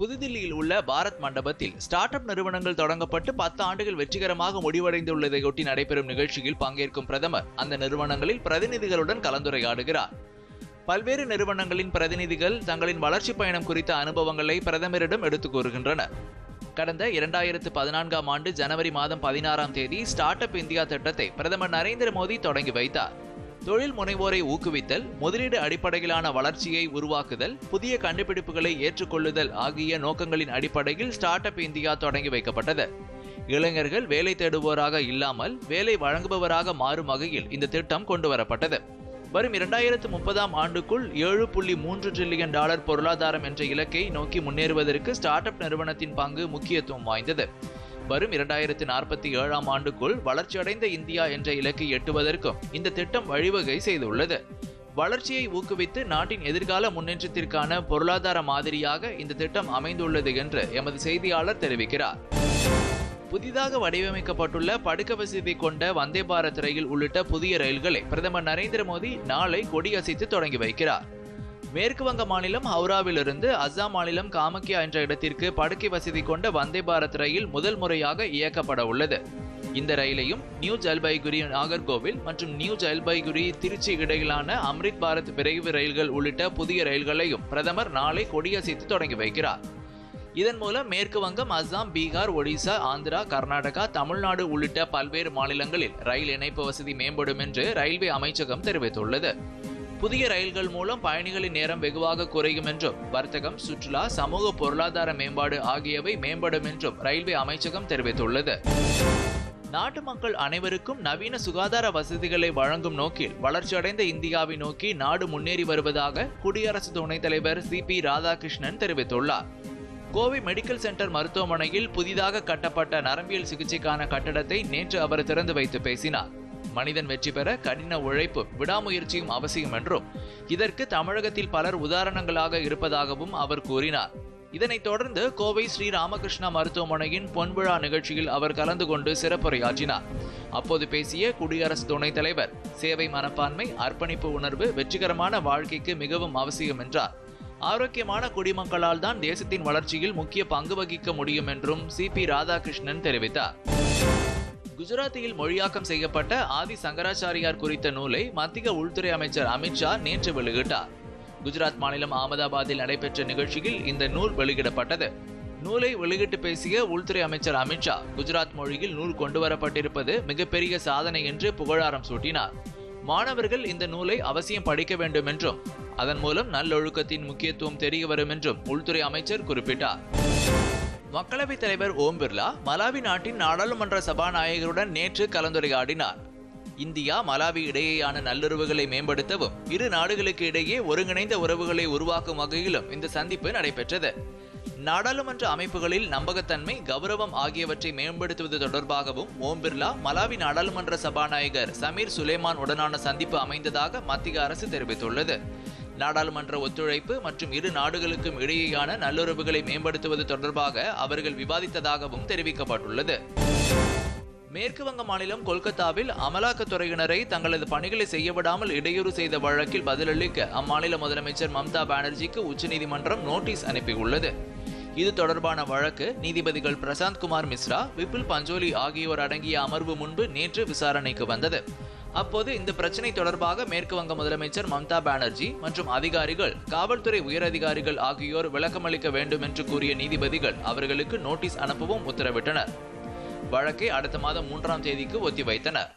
புதுதில்லியில் உள்ள பாரத் மண்டபத்தில் ஸ்டார்ட் அப் நிறுவனங்கள் தொடங்கப்பட்டு பத்து ஆண்டுகள் வெற்றிகரமாக முடிவடைந்துள்ளதையொட்டி நடைபெறும் நிகழ்ச்சியில் பங்கேற்கும் பிரதமர் அந்த நிறுவனங்களில் பிரதிநிதிகளுடன் கலந்துரையாடுகிறார். பல்வேறு நிறுவனங்களின் பிரதிநிதிகள் தங்களின் வளர்ச்சி பயணம் குறித்த அனுபவங்களை பிரதமரிடம் எடுத்துக் கூறுகின்றனர். கடந்த இரண்டாயிரத்து பதினான்காம் ஆண்டு ஜனவரி மாதம் பதினாறாம் தேதி ஸ்டார்ட் அப் இந்தியா திட்டத்தை பிரதமர் நரேந்திர மோடி தொடங்கி வைத்தார். தொழில் முனைவோரை ஊக்குவித்தல் முதலீடு அடிப்படையிலான வளர்ச்சியை உருவாக்குதல் புதிய கண்டுபிடிப்புகளை ஏற்றுக்கொள்ளுதல் ஆகிய நோக்கங்களின் அடிப்படையில் ஸ்டார்ட் அப் இந்தியா தொடங்கி வைக்கப்பட்டது. இளைஞர்கள் வேலை தேடுவோராக இல்லாமல் வேலை வழங்குபவராக மாறும் வகையில் இந்த திட்டம் கொண்டு வரப்பட்டது வரும் இரண்டாயிரத்து முப்பதாம் ஆண்டுக்குள் ஏழு புள்ளி மூன்று டிரில்லியன் டாலர் பொருளாதாரம் என்ற இலக்கை நோக்கி முன்னேறுவதற்கு ஸ்டார்ட் அப் நிறுவனத்தின் பங்கு முக்கியத்துவம் வாய்ந்தது. வரும் இரண்டாயிரத்தி நாற்பத்தி ஏழாம் ஆண்டுக்குள் வளர்ச்சியடைந்த இந்தியா என்ற இலக்கை எட்டுவதற்கும் இந்த திட்டம் வழிவகை செய்துள்ளது. வளர்ச்சியை ஊக்குவித்து நாட்டின் எதிர்கால முன்னேற்றத்திற்கான பொருளாதார மாதிரியாக இந்த திட்டம் அமைந்துள்ளது என்று எமது செய்தியாளர் தெரிவிக்கிறார். புதிதாக வடிவமைக்கப்பட்டுள்ள படுக்க வசதி கொண்ட வந்தே பாரத் ரயில் உள்ளிட்ட புதிய ரயில்களை பிரதமர் நரேந்திர மோடி நாளை கொடியசைத்து தொடங்கி வைக்கிறார். மேற்கு வங்க மாநிலம் ஹவுராவிலிருந்து அஸ்ஸாம் மாநிலம் காமக்கியா என்ற இடத்திற்கு படுக்கை வசதி கொண்ட வந்தே பாரத் ரயில் முதல் முறையாக இயக்கப்பட உள்ளது. இந்த ரயிலையும் நியூ ஜல்பைகுரி நாகர்கோவில் மற்றும் நியூ ஜல்பைகுரி திருச்சி இடையிலான அம்ரித் பாரத் விரைவு ரயில்கள் உள்ளிட்ட புதிய ரயில்களையும் பிரதமர் நாளை கொடியசைத்து தொடங்கி வைக்கிறார். இதன் மூலம் மேற்கு வங்கம் அஸ்ஸாம் பீகார் ஒடிசா ஆந்திரா கர்நாடகா தமிழ்நாடு உள்ளிட்ட பல்வேறு மாநிலங்களில் ரயில் இணைப்பு வசதி மேம்படும் என்று ரயில்வே அமைச்சகம் தெரிவித்துள்ளது. புதிய ரயில்கள் மூலம் பயணிகளின் நேரம் வெகுவாக குறையும் என்றும் வர்த்தகம் சுற்றுலா சமூக பொருளாதார மேம்பாடு ஆகியவை மேம்படும் என்றும் ரயில்வே அமைச்சகம் தெரிவித்துள்ளது. நாட்டு மக்கள் அனைவருக்கும் நவீன சுகாதார வசதிகளை வழங்கும் நோக்கில் வளர்ச்சியடைந்த இந்தியாவை நோக்கி நாடு முன்னேறி வருவதாக குடியரசு துணைத் தலைவர் சி பி ராதாகிருஷ்ணன் தெரிவித்துள்ளார். கோவை மெடிக்கல் சென்டர் மருத்துவமனையில் புதிதாக கட்டப்பட்ட நரம்பியல் சிகிச்சைக்கான கட்டடத்தை நேற்று அவர் திறந்து வைத்து பேசினார். மனிதன் வெற்றி பெற கடின உழைப்பு விடாமுயற்சியும் அவசியம் என்றும் இதற்கு தமிழகத்தில் பலர் உதாரணங்களாக இருப்பதாகவும் அவர் கூறினார். இதனைத் தொடர்ந்து கோவை ஸ்ரீ ராமகிருஷ்ணா மருத்துவமனையின் பொன்விழா நிகழ்ச்சியில் அவர் கலந்து கொண்டு சிறப்புரையாற்றினார். அப்போது பேசிய குடியரசு துணைத் தலைவர் சேவை மனப்பான்மை அர்ப்பணிப்பு உணர்வு வெற்றிகரமான வாழ்க்கைக்கு மிகவும் அவசியம் என்றார். ஆரோக்கியமான குடிமக்களால் தான் தேசத்தின் வளர்ச்சியில் முக்கிய பங்கு வகிக்க முடியும் என்றும் சி பி ராதாகிருஷ்ணன் தெரிவித்தார். குஜராத்தியில் மொழியாக்கம் செய்யப்பட்ட ஆதி சங்கராச்சாரியார் குறித்த நூலை மத்திய உள்துறை அமைச்சர் அமித்ஷா நேற்று வெளியிட்டார். குஜராத் மாநிலம் அகமதாபாத்தில் நடைபெற்ற நிகழ்ச்சியில் இந்த நூல் வெளியிடப்பட்டது. நூலை வெளியிட்டு பேசிய உள்துறை அமைச்சர் அமித்ஷா குஜராத் மொழியில் நூல் கொண்டுவரப்பட்டிருப்பது மிகப்பெரிய சாதனை என்று புகழாரம் சூட்டினார். மாணவர்கள் இந்த நூலை அவசியம் படிக்க வேண்டும் என்றும் அதன் மூலம் நல்லொழுக்கத்தின் முக்கியத்துவம் தெரிய வரும் என்றும் உள்துறை அமைச்சர் குறிப்பிட்டார். மக்களவைத் தலைவர் ஓம் பிர்லா மலாவி நாட்டின் நாடாளுமன்ற சபாநாயகருடன் நேற்று கலந்துரையாடினார். இந்தியா மலாவி இடையேயான நல்லுறவுகளை மேம்படுத்தவும் இரு நாடுகளுக்கு இடையே ஒருங்கிணைந்த உறவுகளை உருவாக்கும் வகையிலும் இந்த சந்திப்பு நடைபெற்றது. நாடாளுமன்ற அமைப்புகளில் நம்பகத்தன்மை கௌரவம் ஆகியவற்றை மேம்படுத்துவது தொடர்பாகவும் ஓம் பிர்லா மலாவி நாடாளுமன்ற சபாநாயகர் சமீர் சுலேமான் உடனான சந்திப்பு அமைந்ததாக மத்திய அரசு தெரிவித்துள்ளது. நாடாளுமன்ற ஒத்துழைப்பு மற்றும் இரு நாடுகளுக்கும் இடையேயான நல்லுறவுகளை மேம்படுத்துவது தொடர்பாக அவர்கள் விவாதித்ததாகவும் தெரிவிக்கப்பட்டுள்ளது. மேற்கு வங்க மாநிலம் கொல்கத்தாவில் அமலாக்கத்துறையினரை தங்களது பணிகளை செய்ய விடாமல் இடையூறு செய்த வழக்கில் பதிலளிக்க அம்மாநில முதலமைச்சர் மம்தா பானர்ஜிக்கு உச்சநீதிமன்றம் நோட்டீஸ் அனுப்பியுள்ளது. இது தொடர்பான வழக்கு நீதிபதிகள் பிரசாந்த் குமார் மிஸ்ரா விபுல் பஞ்சோலி ஆகியோர் அடங்கிய அமர்வு முன்பு நேற்று விசாரணைக்கு வந்தது. அப்போது இந்த பிரச்சனை தொடர்பாக மேற்கு வங்க முதலமைச்சர் மம்தா பானர்ஜி மற்றும் அதிகாரிகள் காவல்துறை உயரதிகாரிகள் ஆகியோர் விளக்கமளிக்க வேண்டும் என்று கூறிய நீதிபதிகள் அவர்களுக்கு நோட்டீஸ் அனுப்பவும் உத்தரவிட்டனர். வழக்கை அடுத்த மாதம் மூன்றாம் தேதிக்கு ஒத்திவைத்தனர்.